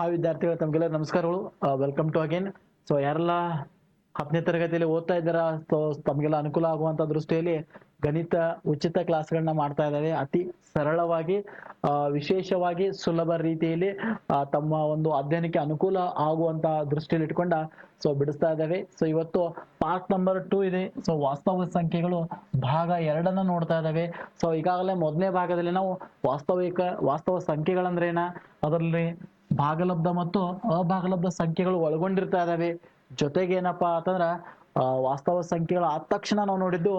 ಆ ವಿದ್ಯಾರ್ಥಿಗಳು ತಮಗೆಲ್ಲ ನಮಸ್ಕಾರಗಳು. ವೆಲ್ಕಮ್ ಟು ಅಗೇನ್ ಸೊ ಯಾರೆಲ್ಲ ಹತ್ತನೇ ತರಗತಿಯಲ್ಲಿ ಓದ್ತಾ ಇದ್ದಾರಾ ಸೊ ತಮಗೆಲ್ಲ ಅನುಕೂಲ ಆಗುವಂತ ದೃಷ್ಟಿಯಲ್ಲಿ ಗಣಿತ ಉಚಿತ ಕ್ಲಾಸ್ಗಳನ್ನ ಮಾಡ್ತಾ ಇದ್ದಾರೆ. ಅತಿ ಸರಳವಾಗಿ ವಿಶೇಷವಾಗಿ ಸುಲಭ ರೀತಿಯಲ್ಲಿ ತಮ್ಮ ಒಂದು ಅಧ್ಯಯನಕ್ಕೆ ಅನುಕೂಲ ಆಗುವಂತ ದೃಷ್ಟಿಯಲ್ಲಿ ಇಟ್ಕೊಂಡ ಸೊ ಬಿಡಿಸ್ತಾ ಇದ್ದಾವೆ. ಸೊ ಇವತ್ತು ಪಾರ್ಟ್ ನಂಬರ್ ಟೂ ಇದೆ. ಸೊ ವಾಸ್ತವ ಸಂಖ್ಯೆಗಳು ಭಾಗ ಎರಡನ್ನ ನೋಡ್ತಾ ಇದ್ದಾವೆ. ಸೊ ಈಗಾಗಲೇ ಮೊದಲನೇ ಭಾಗದಲ್ಲಿ ನಾವು ವಾಸ್ತವಿಕ, ವಾಸ್ತವ ಸಂಖ್ಯೆಗಳಂದ್ರೇನ? ಅದರಲ್ಲಿ ಭಾಗಲಬ್ಧ ಮತ್ತು ಅಭಾಗಲಬ್ಧ ಸಂಖ್ಯೆಗಳು ಒಳಗೊಂಡಿರ್ತಾ ಇದಾವೆ. ಜೊತೆಗೆ ಏನಪ್ಪಾ ಅಂತಂದ್ರ ವಾಸ್ತವ ಸಂಖ್ಯೆಗಳು ಆದ ತಕ್ಷಣ ನಾವು ನೋಡಿದ್ದು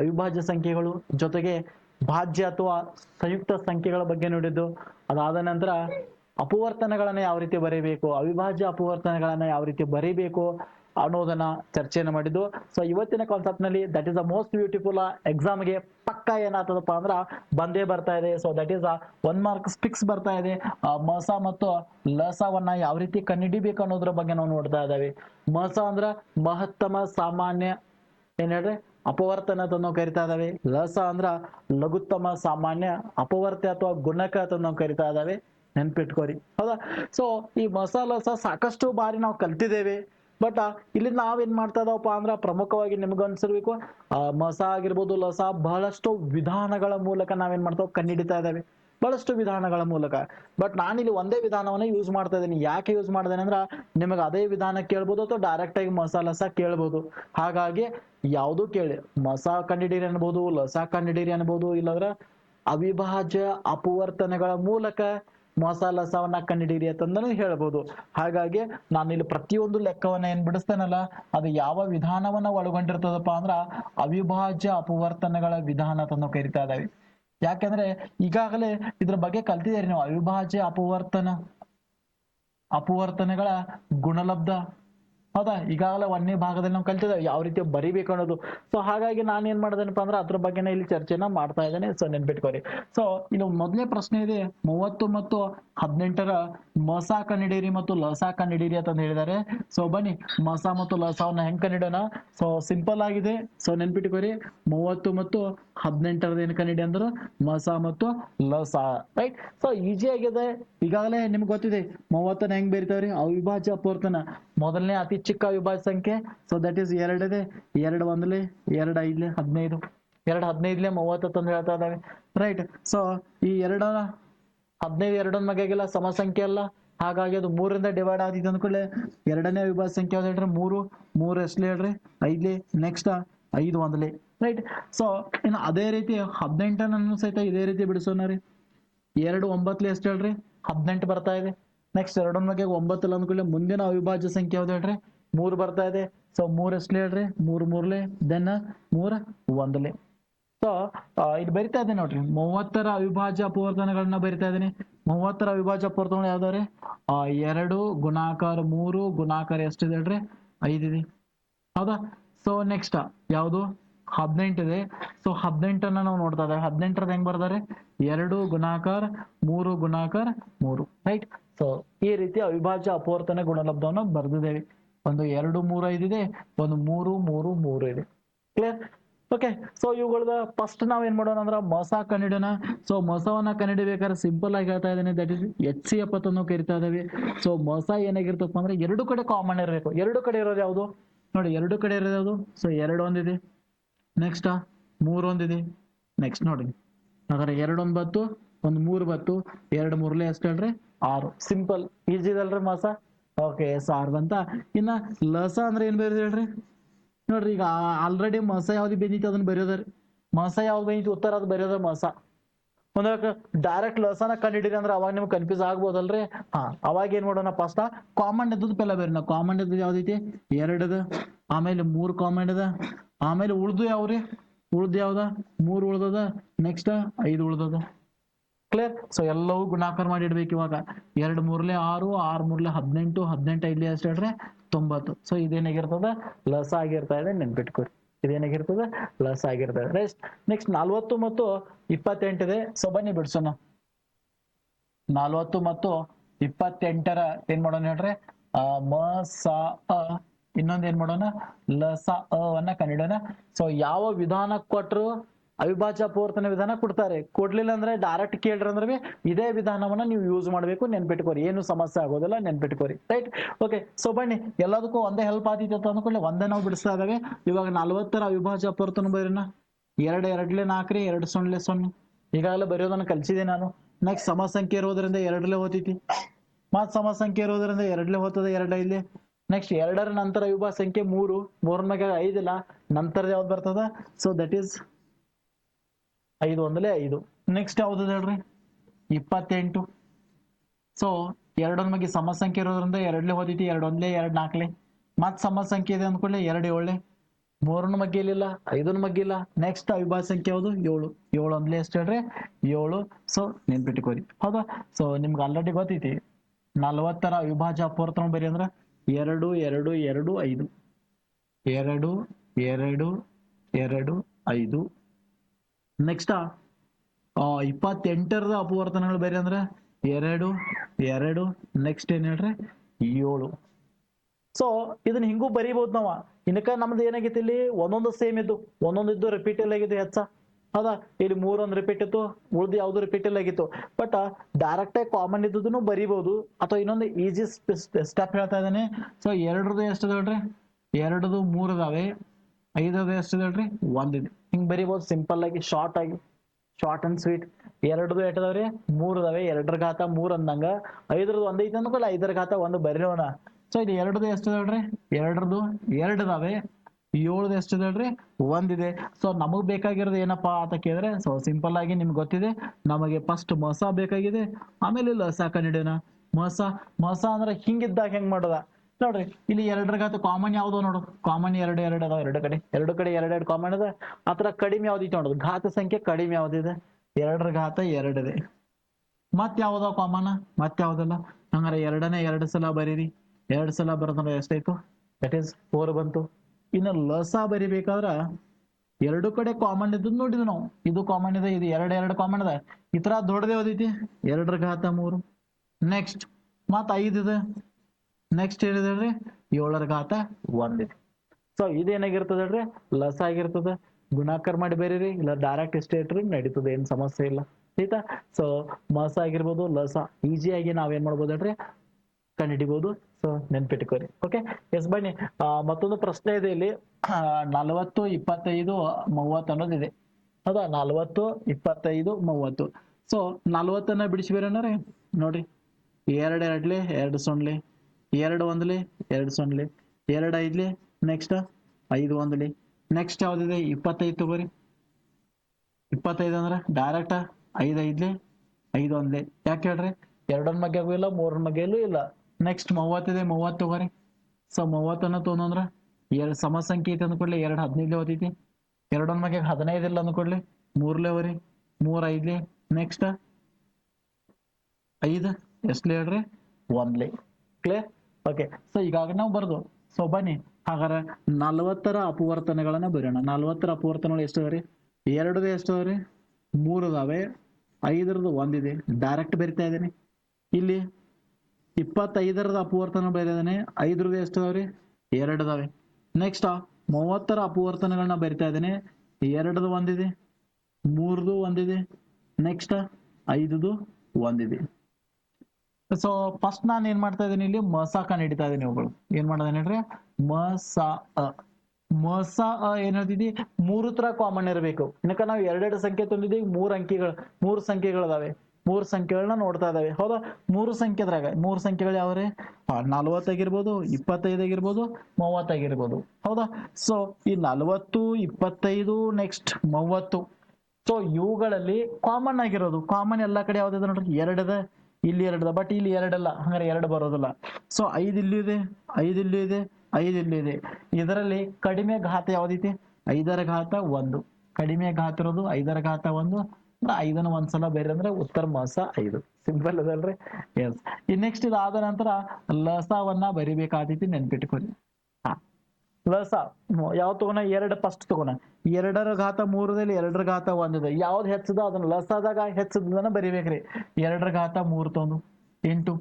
ಅವಿಭಾಜ್ಯ ಸಂಖ್ಯೆಗಳು, ಜೊತೆಗೆ ಭಾಜ್ಯ ಅಥವಾ ಸಂಯುಕ್ತ ಸಂಖ್ಯೆಗಳ ಬಗ್ಗೆ ನೋಡಿದ್ದು. ಅದಾದ ನಂತರ ಅಪವರ್ತನಗಳನ್ನ ಯಾವ ರೀತಿ ಬರೀಬೇಕು, ಅವಿಭಾಜ್ಯ ಅಪವರ್ತನಗಳನ್ನ ಯಾವ ರೀತಿ ಬರೀಬೇಕು ಅನ್ನೋದನ್ನ ಚರ್ಚೆಯನ್ನು ಮಾಡಿದ್ದು. ಸೊ ಇವತ್ತಿನ ಕಾನ್ಸೆಪ್ಟ್ನಲ್ಲಿ that is a most beautiful ಎಕ್ಸಾಮ್ಗೆ ಪಕ್ಕ ಏನಾಗ್ತದಪ್ಪ ಅಂದ್ರ ಬಂದೇ ಬರ್ತಾ ಇದೆ. So that is one mark fix ಬರ್ತಾ ಇದೆ. ಮಸ ಮತ್ತು ಲಸವನ್ನ ಯಾವ ರೀತಿ ಕಂಡುಹಿಡಿಬೇಕು ಅನ್ನೋದ್ರ ಬಗ್ಗೆ ನಾವು ನೋಡ್ತಾ ಇದ್ದಾವೆ. ಮಸ ಅಂದ್ರ ಮಹತ್ತಮ ಸಾಮಾನ್ಯ, ಏನ್ ಹೇಳ್ರಿ? ಅಪವರ್ತನ ಅಂತ ನಾವು ಕರಿತಾ ಇದಾವೆ ಲಸ ಅಂದ್ರ ಲಘುತ್ತಮ ಸಾಮಾನ್ಯ ಅಪವರ್ತೆ ಅಥವಾ ಗುಣಕ ಅಂತ ನಾವು ಕರಿತಾ ಇದ್ದಾವೆ. ನೆನ್ಪಿಟ್ಕೋರಿ. ಹೌದಾ? ಸೊ ಈ ಮಸಾಲಸ ಸಾಕಷ್ಟು ಬಾರಿ ನಾವು ಕಲ್ತಿದ್ದೇವೆ. ಬಟ್ ಇಲ್ಲಿ ನಾವೇನ್ ಮಾಡ್ತಾ ಇದಾವಪ್ಪ ಅಂದ್ರ ಪ್ರಮುಖವಾಗಿ ನಿಮ್ಗೆ ಅನ್ಸಿರ್ಬೇಕು ಮಸ ಆಗಿರ್ಬೋದು, ಲಸ ಬಹಳಷ್ಟು ವಿಧಾನಗಳ ಮೂಲಕ ನಾವೇನ್ ಮಾಡ್ತಾವ್ ಕಂಡಿಡಿತಾ ಇದ್ದಾವೆ ಬಹಳಷ್ಟು ವಿಧಾನಗಳ ಮೂಲಕ. ಬಟ್ ನಾನಿಲ್ಲಿ ಒಂದೇ ವಿಧಾನವನ್ನ ಯೂಸ್ ಮಾಡ್ತಾ ಇದ್ದೀನಿ. ಯಾಕೆ ಯೂಸ್ ಮಾಡಿದ್ದೇನೆ ಅಂದ್ರೆ ನಿಮಗೆ ಅದೇ ವಿಧಾನ ಕೇಳ್ಬೋದು ಅಥವಾ ಡೈರೆಕ್ಟ್ ಆಗಿ ಮಸಾಲಸ ಕೇಳ್ಬೋದು. ಹಾಗಾಗಿ ಯಾವುದು ಕೇಳಿ. ಮಸ ಕಂಡಿಡೀರಿ ಅನ್ಬೋದು, ಲಸ ಕಂಡಿಡೀರಿ ಅನ್ಬೋದು, ಇಲ್ಲಾಂದ್ರ ಅವಿಭಾಜ್ಯ ಅಪವರ್ತನೆಗಳ ಮೂಲಕ ಮಸಾಲಸವನ್ನ ಕಂಡಿಡೀರಿ ಅಂತಂದನು ಹೇಳ್ಬೋದು. ಹಾಗಾಗಿ ನಾನು ಇಲ್ಲಿ ಪ್ರತಿಯೊಂದು ಲೆಕ್ಕವನ್ನ ಏನ್ ಬಿಡಿಸ್ತೇನಲ್ಲ, ಅದು ಯಾವ ವಿಧಾನವನ್ನ ಒಳಗೊಂಡಿರ್ತದಪ್ಪ ಅಂದ್ರ ಅವಿಭಾಜ್ಯ ಅಪವರ್ತನಗಳ ವಿಧಾನ ನಾವು ಕರಿತಾ ಇದಾವೆ ಯಾಕಂದ್ರೆ ಈಗಾಗಲೇ ಇದ್ರ ಬಗ್ಗೆ ಕಲ್ತಿದ್ದೀರಿ ನೀವು, ಅವಿಭಾಜ್ಯ ಅಪವರ್ತನ, ಅಪವರ್ತನಗಳ ಗುಣಲಬ್ಧ. ಹೌದಾ? ಈಗಾಗಲೇ ಒಂದನೇ ಭಾಗದಲ್ಲಿ ನಾವು ಕಲ್ತಿದ್ದೇವೆ. ಯಾವ ರೀತಿ ಬರಿಬೇಕು ಅನ್ನೋದು. ಸೊ ಹಾಗಾಗಿ ನಾನು ಏನ್ ಮಾಡಿದೇನಪ್ಪ ಅಂದ್ರೆ ಅದ್ರ ಬಗ್ಗೆನೇ ಇಲ್ಲಿ ಚರ್ಚೆನ ಮಾಡ್ತಾ ಇದ್ದೇನೆ. ಸೊ ನೆನ್ಪಿಟ್ಕೊರಿ ಸೊ ಇಲ್ಲಿ ಮೊದಲನೇ ಪ್ರಶ್ನೆ ಇದೆ. ಮೂವತ್ತು ಮತ್ತು ಹದಿನೆಂಟರ ಮಸ ಕಂಡಿಡೀರಿ ಮತ್ತು ಲಸ ಕಂಡಿಡೀರಿ ಅಂತ ಹೇಳಿದ್ದಾರೆ ಸೊ ಬನ್ನಿ. ಮಸ ಮತ್ತು ಲಸವನ್ನ ಹೆಂಗ್ ಕಂಡಿಡೋಣ? ಸೊ ಸಿಂಪಲ್ ಆಗಿದೆ. ಸೊ ನೆನ್ಪಿಟ್ಕೊರಿ ಮೂವತ್ತು ಮತ್ತು ಹದಿನೆಂಟರದ ಏನ್ ಕಂಡಿಡಿ ಅಂದ್ರೆ? ಮಸ ಮತ್ತು ಲಸ ರೈಟ್ ಸೊ ಈಜಿ ಆಗಿದೆ. ಈಗಾಗಲೇ ನಿಮ್ಗೆ ಗೊತ್ತಿದೆ ಮೂವತ್ತನ ಹೆಂಗ್ ಬೇರಿತಾವ್ರಿ? ಅವಿಭಾಜ್ಯ ಅಪವರ್ತನ ಮೊದಲನೇ ಅತಿ ಚಿಕ್ಕ ಅವಿಭಾಜ್ಯ ಸಂಖ್ಯೆ. ಸೊ ದಟ್ ಈಸ್ ಎರಡದೆ ಎರಡು ಒಂದ್ಲೆ, ಎರಡು ಐದ್ಲೆ, ಹದಿನೈದು. ಎರಡು ಹದಿನೈದ್ಲೆ ಮೂವತ್ತು ಅಂತ ಹೇಳ್ತಾ ಇದ್ದಾವೆ. ರೈಟ್ ಸೊ ಈ ಎರಡ, ಹದಿನೈದು ಎರಡೊಂದ್ ಮಗಿಲ್ಲ ಸಮ ಸಂಖ್ಯೆ ಅಲ್ಲ. ಹಾಗಾಗಿ ಅದು ಮೂರಿಂದ ಡಿವೈಡ್ ಆದಿತ್ತು ಅಂದ್ಕೊಳ್ಳಿ. ಎರಡನೇ ಅವಿಭಾಜ್ಯ ಸಂಖ್ಯೆ ಯಾವ್ದು ಹೇಳ್ರಿ? ಮೂರು. ಮೂರು ಎಷ್ಟು ಹೇಳ್ರಿ? ಐದ್ಲಿ. ನೆಕ್ಸ್ಟ್ ಐದು ಒಂದ್ಲಿ. ರೈಟ್ ಸೊ ಇನ್ನು ಅದೇ ರೀತಿ ಹದಿನೆಂಟನನ್ನು ಸಹಿತ ಇದೇ ರೀತಿ ಬಿಡಿಸೋಣ ರೀ. ಎರಡು ಒಂಬತ್ಲಿ ಎಷ್ಟು ಹೇಳ್ರಿ? ಹದಿನೆಂಟು ಬರ್ತಾ ಇದೆ. ನೆಕ್ಸ್ಟ್ ಎರಡು ಬಗ್ಗೆ ಒಂಬತ್ತಲ್ಲ ಅಂದ್ಕೊಳ್ಳಿ ಮುಂದಿನ ಅವಿಭಾಜ್ಯ ಸಂಖ್ಯೆ ಯಾವ್ದು ಹೇಳ್ರಿ? ಮೂರು ಬರ್ತಾ ಇದೆ. ಸೊ ಮೂರ್ ಎಷ್ಟು ಹೇಳ್ರಿ? ಮೂರ್ ಮೂರ್ಲೆ ದೆನ್ ಮೂರ ಒಂದ್ಲೆ ಸೊ ಇದು ಬರಿತಾ ಇದೆ ನೋಡ್ರಿ. ಮೂವತ್ತರ ಅವಿಭಾಜ್ಯ ಅಪವರ್ತನಗಳನ್ನ ಬರಿತಾ ಇದ್ದೀನಿ ಮೂವತ್ತರ ಅವಿಭಾಜ್ಯ ಅಪವರ್ತನಗಳು ಆ, ಎರಡು ಗುಣಾಕಾರ ಮೂರು, ಗುಣಾಕಾರ ಎಷ್ಟಿದೆ ಹೇಳ್ರಿ? ಐದಿದೆ. ಹೌದಾ? ಸೊ ನೆಕ್ಸ್ಟ್ ಯಾವುದು? ಹದಿನೆಂಟಿದೆ ಸೊ ಹದಿನೆಂಟನ್ನ ನಾವು ನೋಡ್ತಾ ಇದ್ದೇವೆ. ಹದಿನೆಂಟರದ ಹೆಂಗ್ ಬರ್ದಾರೆ? ಎರಡು ಗುಣಾಕಾರ, ಮೂರು ಗುಣಾಕಾರ, ಮೂರು ರೈಟ್ ಸೊ ಈ ರೀತಿ ಅವಿಭಾಜ್ಯ ಅಪವರ್ತನ ಗುಣಲಬ್ಧವನ್ನು ಬರ್ದಿದ್ದೇವೆ. ಒಂದು ಎರಡು ಮೂರು ಐದಿದೆ ಒಂದು ಮೂರು ಮೂರು ಮೂರು ಇದೆ. ಕ್ಲಿಯರ್ ಓಕೆ ಸೊ ಇವುಗಳದ ಫಸ್ಟ್ ನಾವ್ ಏನ್ ಮಾಡೋಣ ಅಂದ್ರ ಮೊಸ ಕಂಡಿಡೋಣ ಸೊ ಮೊಸವನ್ನ ಕಂಡಿಡಿಬೇಕಾದ್ರೆ ಸಿಂಪಲ್ ಆಗಿ ಹೇಳ್ತಾ ಇದ್ದೇನೆ. That is H C F ಕರಿತಾ ಇದಾವೆ ಸೊ ಮೊಸ ಏನಾಗಿರ್ತಪ್ಪ ಅಂದ್ರೆ ಎರಡು ಕಡೆ ಕಾಮನ್ ಇರಬೇಕು. ಎರಡು ಕಡೆ ಇರೋದು ಯಾವುದು? ನೋಡಿ, ಎರಡು ಕಡೆ ಇರೋದು ಯಾವುದು? ಸೊ ಎರಡು ಒಂದಿದೆ. ನೆಕ್ಸ್ಟ್ ಮೂರೊಂದಿದೆ ನೆಕ್ಸ್ಟ್ ನೋಡಿ. ಹಾಗಾದ್ರೆ ಎರಡು ಒಂಬತ್ತು ಒಂದು ಮೂರು ಬತ್ತು, ಎರಡು ಮೂರ್ಲೆ ಎಷ್ಟು ಹೇಳ್ರಿ? ಆರು. ಸಿಂಪಲ್ ಈಜಿ ಇದಲ್ರಿ ಮಾಸ? ಓಕೆ ಎಸ್ ಆರ್ ಇನ್ನ ಲಸ ಅಂದ್ರೆ ಏನ್ ಬೇರೆ ಹೇಳ್ರಿ? ನೋಡ್ರಿ ಈಗ ಆಲ್ರೆಡಿ ಮಸ ಯಾವ್ದು ಬಂದಿತ್ತು ಅದನ್ನ ಬರೆಯೋದ್ರಿ? ಮಸ ಯಾವ್ದು ಬಂದಿತ್ತು? ಉತ್ತರ ಅದು ಬರೆಯೋದ ಮಸ. ಒಂದ್ ಡೈರೆಕ್ಟ್ ಲಸನ ಕಂಡಿಡಿರಿ ಅಂದ್ರೆ ಅವಾಗ ನಿಮ್ಗೆ ಕನ್ಫ್ಯೂಸ್ ಆಗ್ಬೋದಲ್ರಿ? ಹಾ, ಅವಾಗ ಏನ್ ಮಾಡೋಣ ಪಸ್ತ? ಕಾಮನ್ ಇದ್ದದ್ದು ಪೆಲ್ಲ ಬೇರೆ ನಾವು ಕಾಮನ್ ಇದ್ದದ್ದು ಯಾವ್ದೈತಿ? ಎರಡದ, ಆಮೇಲೆ ಮೂರ್ ಕಾಮನ್ ಅದ. ಆಮೇಲೆ ಉಳ್ದು ಯಾವ್ರಿ? ಉಳ್ದ ಯಾವ್ದ? ಮೂರ್ ಉಳ್ದದ ನೆಕ್ಸ್ಟ್ ಐದು ಉಳ್ದದ. ಕ್ಲಿಯರ್ ಸೊ ಎಲ್ಲವೂ ಗುಣಾಕಾರ ಮಾಡಿ ಇಡ್ಬೇಕು ಇವಾಗ. ಎರಡ್ ಮೂರ್ಲೆ ಆರು, ಆರ್ ಮೂರ್ಲೆ ಹದಿನೆಂಟು ಹದಿನೆಂಟು ಐದ್ಲಿ ಎಷ್ಟು ಹೇಳ್ರಿ, ತೊಂಬತ್ತು. ಸೊ ಇದೇನಾಗಿರ್ತದ? ಲಸ ಆಗಿರ್ತಾ ಇದೆ, ನೆನ್ಪಿಟ್ಕೊರಿ. ಇದೇನಾಗಿರ್ತದ? ಪ್ಲಸ್ ಆಗಿರ್ತದೆ. ರೈಟ್ ನೆಕ್ಸ್ಟ್ ನಲ್ವತ್ತು ಮತ್ತು ಇಪ್ಪತ್ತೆಂಟಿದೆ ಸೊ ಬನ್ನಿ ಬಿಡ್ಸೋಣ. ನಲ್ವತ್ತು ಮತ್ತು ಇಪ್ಪತ್ತೆಂಟರ ಏನ್ ಮಾಡೋಣ ಹೇಳ್ರಿ? ಮ, ಸ, ಅ. ಇನ್ನೊಂದ್ ಏನ್ ಮಾಡೋಣ? ಲ ಅ ವನ್ನ ಕಂಡಿಡೋಣ ಸೊ ಯಾವ ವಿಧಾನ ಕೊಟ್ರು ಅವಿಭಾಜ್ಯ ಅಪವರ್ತನ ವಿಧಾನ ಕೊಡ್ತಾರೆ. ಕೊಡ್ಲಿಲ್ಲ ಅಂದ್ರೆ ಡೈರೆಕ್ಟ್ ಕೇಳ್ರಿ ಅಂದ್ರೆ ಇದೇ ವಿಧಾನವನ್ನ ನೀವು ಯೂಸ್ ಮಾಡಬೇಕು, ನೆನ್ಪಿಟ್ಕೋರಿ. ಏನು ಸಮಸ್ಯೆ ಆಗೋದಿಲ್ಲ, ನೆನ್ಪಿಟ್ಕೋರಿ. ರೈಟ್ ಓಕೆ ಸೊ ಬನ್ನಿ, ಎಲ್ಲದಕ್ಕೂ ಒಂದೇ ಹೆಲ್ಪ್ ಆದಿತ್ತು ಅಂತ ಅಂದ್ಕೊಂಡ್ರೆ ಒಂದೇ ನಾವು ಬಿಡಿಸ್ತಾ ಇದಾವೆ ಇವಾಗ ನಲ್ವತ್ತರ ಅವಿಭಾಜ್ಯ ಅಪವರ್ತನ ಬರೀನ ಎರಡು ಎರಡ್ಲೆ ನಾಲ್ಕ್ರಿ, ಎರಡು ಸೊನ್ನೆ ಸೊನ್ನೆ. ಈಗಾಗಲೇ ಬರೆಯೋದನ್ನ ಕಲ್ಸಿದೆ ನಾನು. ನೆಕ್ಸ್ಟ್ ಸಮ ಸಂಖ್ಯೆ ಇರೋದ್ರಿಂದ ಎರಡ್ಲೆ ಹೋತೈತಿ ಮತ್ ಸಮ ಸಂಖ್ಯೆ ಇರೋದ್ರಿಂದ ಎರಡ್ಲೆ ಹೋತದ ಎರಡ್ ಐದ್ಲೆ. ನೆಕ್ಸ್ಟ್ ಎರಡರ ನಂತರ ಅವಿಭಾಜ್ಯ ಸಂಖ್ಯೆ ಮೂರು ಮೂರನ ಐದಿಲ್ಲ, ನಂತರದ ಯಾವ್ದು ಬರ್ತದ? ಸೊ ದಟ್ ಈಸ್ ಐದು ಒಂದಲೇ ಐದು. ನೆಕ್ಸ್ಟ್ ಯಾವ್ದು ಹೇಳ್ರಿ? ಇಪ್ಪತ್ತೆಂಟು. ಸೊ ಎರಡೊಂದ್ ಬಗ್ಗೆ ಸಮ ಸಂಖ್ಯೆ ಇರೋದ್ರಿಂದ ಎರಡ್ಲೆ ಓದಿತಿ, ಎರಡೊಂದ್ಲೆ ಎರಡ್ ನಾಲ್ಕಲೆ ಮತ್ ಸಮ ಸಂಖ್ಯೆ ಇದೆ ಅಂದ್ಕೊಳ್ಳಿ ಎರಡು ಏಳ್ಲೆ ಮೂರನ ಬಗ್ಗೆ ಇಲ್ಲಿಲ್ಲ, ಐದನ ಬಗ್ಗೆ ಇಲ್ಲ. ನೆಕ್ಸ್ಟ್ ಅವಿಭಾಜ್ಯ ಸಂಖ್ಯೆ ಯಾವುದು? ಏಳು. ಏಳು ಒಂದ್ಲೆ ಎಷ್ಟು ಹೇಳ್ರಿ. ಏಳು. ಸೊ ನೆನ್ಪಿಟ್ಕೋರಿ. ಹೌದಾ? ಸೊ ನಿಮ್ಗೆ ಆಲ್ರೆಡಿ ಗೊತ್ತೈತಿ. ನಲ್ವತ್ತರ ಅವಿಭಾಜ್ಯ ಅಪವರ್ತನ ಬರೀ ಅಂದ್ರ ಎರಡು ಎರಡು ಎರಡು, ಐದು. ಎರಡು ಎರಡು ಎರಡು, ಐದು ನೆಕ್ಸ್ಟ್ ಇಪ್ಪತ್ತೆಂಟರದ ಅಪವರ್ತನಗಳು ಬೇರೆ ಅಂದ್ರೆ ಎರಡು ಎರಡು ನೆಕ್ಸ್ಟ್ ಏನ್ ಹೇಳ್ರಿ, ಏಳು. ಸೊ ಇದನ್ನ ಹಿಂಗೂ ಬರೀಬಹುದು ನಾವ. ಇನ್ಕ ನಮ್ದು ಏನಾಗಿತ್ತು ಇಲ್ಲಿ? ಒಂದೊಂದು ಸೇಮ್ ಇದ್ದು. ಒಂದೊಂದು ಇದ್ದು ರಿಪೀಟ್ ಎಲ್ಲ ಆಗಿದ್ದು ಹೆಚ್ಚ. ಹೌದಾ? ಇಲ್ಲಿ ಮೂರೊಂದು ರಿಪೀಟ್ ಇತ್ತು, ಉಳ್ದು ಯಾವ್ದು ರಿಪೀಟ್ ಎಲ್ಲ ಆಗಿತ್ತು. ಬಟ್ ಡೈರೆಕ್ಟ್ ಆಗಿ ಕಾಮನ್ ಇದ್ದುದನ್ನು ಬರಿಬಹುದು ಅಥವಾ ಇನ್ನೊಂದು ಈಜಿ ಸ್ಟೆಪ್ ಹೇಳ್ತಾ ಇದ್ದಾನೆ. ಸೊ ಎರಡರದು ಎಷ್ಟು ಹೇಳ್ರಿ? ಎರಡದು ಮೂರ್ ಇದಾವೆ ಐದರದು ಎಷ್ಟು ಹೇಳ್ರಿ? ಒಂದಿದೆ. ಹಿಂಗ್ ಬರಿಬಹುದು ಸಿಂಪಲ್ ಆಗಿ ಶಾರ್ಟ್ ಆಗಿ ಶಾರ್ಟ್ ಅಂಡ್ ಸ್ವೀಟ್ ಎರಡದು ಎಟ್ಟದವ್ರಿ ಮೂರ್ ಅದಾವೆ ಎರಡರ ಘಾತ ಮೂರ್ ಅಂದಂಗ. ಐದರದು ಒಂದ್ ಐತಿ ಅಂದ್ಕೊಲ್ಲ, ಐದರ ಘಾತ ಒಂದು ಬರೀರೋಣ ಸೊ ಇದು ಎರಡದು ಎಷ್ಟು ಹೇಳ್ರಿ ಎರಡರದು ಎರಡ್ ಅದಾವೆ ಏಳದು ಎಷ್ಟು ಹೇಳ್ರಿ ಒಂದಿದೆ. ಸೊ ನಮಗ್ ಬೇಕಾಗಿರೋದು ಏನಪ್ಪಾ ಅಂತ ಕೇಳಿದ್ರೆ ಸೊ ಸಿಂಪಲ್ ಆಗಿ ನಿಮ್ಗೆ ಗೊತ್ತಿದೆ. ನಮಗೆ ಫಸ್ಟ್ ಮಸ ಬೇಕಾಗಿದೆ. ಆಮೇಲೆ ಲಸ ಕಂಡಿಡಿಯೋಣ ಮಸ ಮಸ ಅಂದ್ರೆ ಹಿಂಗಿದ್ದಾಗ ಹೆಂಗ್ ಮಾಡೋದ? ನೋಡ್ರಿ, ಇಲ್ಲಿ ಎರಡರ ಘಾತ ಕಾಮನ್ ಯಾವ್ದು ನೋಡು. ಕಾಮನ್ ಎರಡು ಎರಡು ಅದಾವ ಎರಡು ಕಡೆ. ಎರಡು ಕಡೆ ಎರಡೆರಡು ಕಾಮನ್ ಅದ. ಆತರ ಕಡಿಮೆ ಯಾವ್ದಿತ್ತು ನೋಡೋದು ಘಾತ ಸಂಖ್ಯೆ ಕಡಿಮೆ ಯಾವ್ದಿದೆ ಎರಡರ ಘಾತ ಎರಡಿದೆ ಮತ್ ಯಾವ್ದಾವ ಕಾಮನ್ ಮತ್ ಯಾವ್ದಲ್ಲ? ಹಂಗಾರೆ ಎರಡನೇ ಎರಡು ಸಲ ಬರೀರಿ. ಎರಡ್ ಸಲ ಬರೋದ್ರ ಎಷ್ಟಾಯ್ತು? ದಟ್ ಈಸ್ ಫೋರ್ ಬಂತು. ಇನ್ನು ಲಸ ಬರಿಬೇಕಾದ್ರ ಎರಡು ಕಡೆ ಕಾಮನ್ ಇದ್ದು ನೋಡಿದ್ವಿ ನಾವು. ಇದು ಕಾಮನ್ ಇದೆ, ಇದು ಎರಡು ಎರಡು ಕಾಮನ್ ಅದ. ಈ ತರ ದೊಡ್ಡದೇ ಓದೈತಿ ಎರಡರ ಘಾತ ಮೂರು. ನೆಕ್ಸ್ಟ್ ಮತ್ ಐದು ಇದೆ. ನೆಕ್ಸ್ಟ್ ಏನಿದೆ ಏಳರ ಘಾತ ಒಂದಿದೆ ಸೊ ಇದೇನಾಗಿರ್ತದೆ ಹೇಳ್ರಿ? ಲಸ ಆಗಿರ್ತದ. ಗುಣಾಕಾರ ಮಾಡಿ ಬೇರೆ ಇಲ್ಲ ಡೈರೆಕ್ಟ್ ಇಷ್ಟೇ ಇಟ್ರಿ ನಡೀತದೆ, ಏನು ಸಮಸ್ಯೆ ಇಲ್ಲ. ಆಯ್ತಾ? ಸೊ ಮಸ ಆಗಿರ್ಬೋದು, ಲಸ ಈಸಿಯಾಗಿ ನಾವೇನ್ ಮಾಡ್ಬೋದು ಹೇಳ್ರಿ? ಕಂಡುಹಿಡಿಬಹುದು ಸೊ ನೆನ್ಪಿಟ್ಕೋರಿ. ಓಕೆ ಎಸ್ ಬನ್ನಿ. ಮತ್ತೊಂದು ಪ್ರಶ್ನೆ ಇದೆ ಇಲ್ಲಿ. ನಲವತ್ತು, ಇಪ್ಪತ್ತೈದು, ಮೂವತ್ತು ಅನ್ನೋದಿದೆ ಹೌದಾ? ನಲವತ್ತು, ಇಪ್ಪತ್ತೈದು, ಮೂವತ್ತು. ಸೊ ನಲವತ್ತನ್ನ ಬೇರೆ ನೋಡ್ರಿ. ಎರಡು ಎರಡ್ಲಿ ಎರಡು ಸೊನ್ಲೆ. ಎರಡು ಒಂದ್ಲಿ, ಎರಡು ಸೊನ್ಲಿ, ಎರಡು ಐದ್ಲಿ ನೆಕ್ಸ್ಟ್ ಐದು ಒಂದ್ಲಿ. ನೆಕ್ಸ್ಟ್ ಯಾವ್ದಿದೆ? ಇಪ್ಪತ್ತೈದು ತಗೋರಿ. ಇಪ್ಪತ್ತೈದು ಅಂದ್ರೆ ಡೈರೆಕ್ಟ್ ಐದು ಐದ್ಲಿ, ಐದು ಒಂದ್ಲಿ. ಯಾಕೆ ಹೇಳ್ರಿ? ಎರಡನ್ ಮಗ್ಯಾಗೂ ಇಲ್ಲ, ಮೂರನ್ ಮಗ್ಯಲ್ಲೂ ಇಲ್ಲ. ನೆಕ್ಸ್ಟ್ ಮೂವತ್ತಿದೆ ಮೂವತ್ತು ತಗೋರಿ. ಸೊ ಮೂವತ್ತನ್ನ ತೊಗೊಂಡ್ರ ಎರಡು ಸಮ ಸಂಖ್ಯೆ ಐತೆ ಅಂದ್ಕೊಡ್ಲಿ, ಎರಡು ಹದಿನೈದ್ಲೆ ಓದೈತಿ ಎರಡೊಂದ್ ಮಗ್ಯಾಗ ಹದಿನೈದು ಇಲ್ಲ ಅಂದ್ಕೊಡ್ಲಿ, ಮೂರ್ಲೆ ಹೋರಿ, ಮೂರ್ ಐದ್ಲಿ. ನೆಕ್ಸ್ಟ್ ಐದು, ಎಷ್ಟ್ಲಿ ಹೇಳ್ರಿ? ಒಂದ್ಲಿ. ಕ್ಲಿಯರ್ ಓಕೆ ಸೊ ಈಗಾಗ ನಾವು ಬರ್ದು ಸೊ ಬನ್ನಿ, ಹಾಗಾದ್ರೆ ನಲವತ್ತರ ಅಪವರ್ತನಗಳನ್ನ ಬರೆಯೋಣ. ನಲವತ್ತರ ಅಪವರ್ತನಗಳು ಎಷ್ಟು ಅವ್ರಿ ಎರಡದು ಎಷ್ಟು ಅವ್ರಿ ಮೂರು ಅದಾವೆ ಐದರದು ಒಂದಿದೆ. ಡೈರೆಕ್ಟ್ ಬರಿತಾ ಇದ್ದೀನಿ. ಇಲ್ಲಿ ಇಪ್ಪತ್ತೈದರದ ಅಪವರ್ತನ ಬರೆದಿದ್ದಾನೆ ಐದರದ್ದು ಎಷ್ಟು ಅವ್ರಿ ಎರಡು ಅದಾವೆ ನೆಕ್ಸ್ಟ್ ಮೂವತ್ತರ ಅಪವರ್ತನಗಳನ್ನ ಬರಿತಾ ಇದ್ದೀನಿ. ಎರಡದು ಒಂದಿದೆ ಮೂರದು ಒಂದಿದೆ. ನೆಕ್ಸ್ಟ್ ಐದದು ಒಂದಿದೆ. ಸೊ ಫಸ್ಟ್ ನಾನು ಏನ್ ಮಾಡ್ತಾ ಇದ್ದೀನಿ ಇಲ್ಲಿ? ಮಸ ನಡೀತಾ ಹಿಡಿತಾ ಇದ್ದೀನಿ ಇವುಗಳು. ಏನ್ ಮಾಡೋದು ಹೇಳ್ರಿ? ಮಸ, ಅ. ಮಸ ಏನ್ ಹೇಳ್ತಿದ್ವಿ ಮೂರು ತರ ಕಾಮನ್ ಇರಬೇಕು. ಇನ್ಕ ನಾವು ಎರಡೆರಡು ಸಂಖ್ಯೆ ತಂದಿದ್ದೀವಿ, ಮೂರ್ ಅಂಕಿಗಳು, ಮೂರು ಸಂಖ್ಯೆಗಳಿದಾವೆ. ಮೂರು ಸಂಖ್ಯೆಗಳನ್ನ ನೋಡ್ತಾ ಇದಾವೆ. ಹೌದಾ? ಮೂರು ಸಂಖ್ಯೆದ್ರಾಗ. ಮೂರು ಸಂಖ್ಯೆಗಳು ಯಾವ್ರಿ? ನಲ್ವತ್ತಾಗಿರ್ಬೋದು, ಇಪ್ಪತ್ತೈದಾಗಿರ್ಬೋದು, ಮೂವತ್ತಾಗಿರ್ಬೋದು. ಹೌದಾ? ಸೊ ಈ ನಲ್ವತ್ತು, ಇಪ್ಪತ್ತೈದು ನೆಕ್ಸ್ಟ್ ಮೂವತ್ತು. ಸೊ ಇವುಗಳಲ್ಲಿ ಕಾಮನ್ ಆಗಿರೋದು. ಕಾಮನ್ ಎಲ್ಲಾ ಕಡೆ ಯಾವ್ದಿದೆ ನೋಡ್ರಿ? ಎರಡದ ಇಲ್ಲಿ ಎರಡದ ಬಟ್ ಇಲ್ಲಿ ಎರಡಲ್ಲ, ಹಂಗಾರೆ ಎರಡು ಬರೋದಿಲ್ಲ. ಸೊ ಐದು ಇಲ್ಲಿ ಇದೆ ಐದು ಇಲ್ಲಿ ಇದೆ ಐದು ಇಲ್ಲಿ ಇದೆ ಇದರಲ್ಲಿ ಕಡಿಮೆ ಘಾತ ಯಾವ್ದೈತಿ? ಐದರ ಘಾತ ಒಂದು. ಕಡಿಮೆ ಘಾತ ಇರೋದು ಐದರ ಘಾತ ಒಂದು. ಅಂದ್ರೆ ಐದನ ಒಂದ್ಸಲ ಬೇರೆ ಅಂದ್ರೆ ಉತ್ತರ ಮಾಸ ಐದು. ಸಿಂಪಲ್ ಅದಲ್ರಿ? ಎಸ್ ಈ ನೆಕ್ಸ್ಟ್ ಇದಾದ ನಂತರ ಲಸವನ್ನ ಬರಿಬೇಕಾದೈತಿ ನೆನ್ಪಿಟ್ಕೊಳ್ಳಿ. ಲಸ ಯಾವ ತಗೋಣ? ಎರಡು ಫಸ್ಟ್ ತಗೋಣ. ಎರಡರ ಘಾತ ಮೂರದಲ್ಲಿ ಎರಡರ ಘಾತ ಒಂದದ. ಯಾವ್ದು ಹೆಚ್ಚದ ಅದನ್ನ ಲಸಾದಾಗ ಹೆಚ್ಚದನ್ನ ಬರಿಬೇಕ್ರಿ. ಎರಡರ ಘಾತ ಮೂರು ತೊಂದು. ಎಂಟು.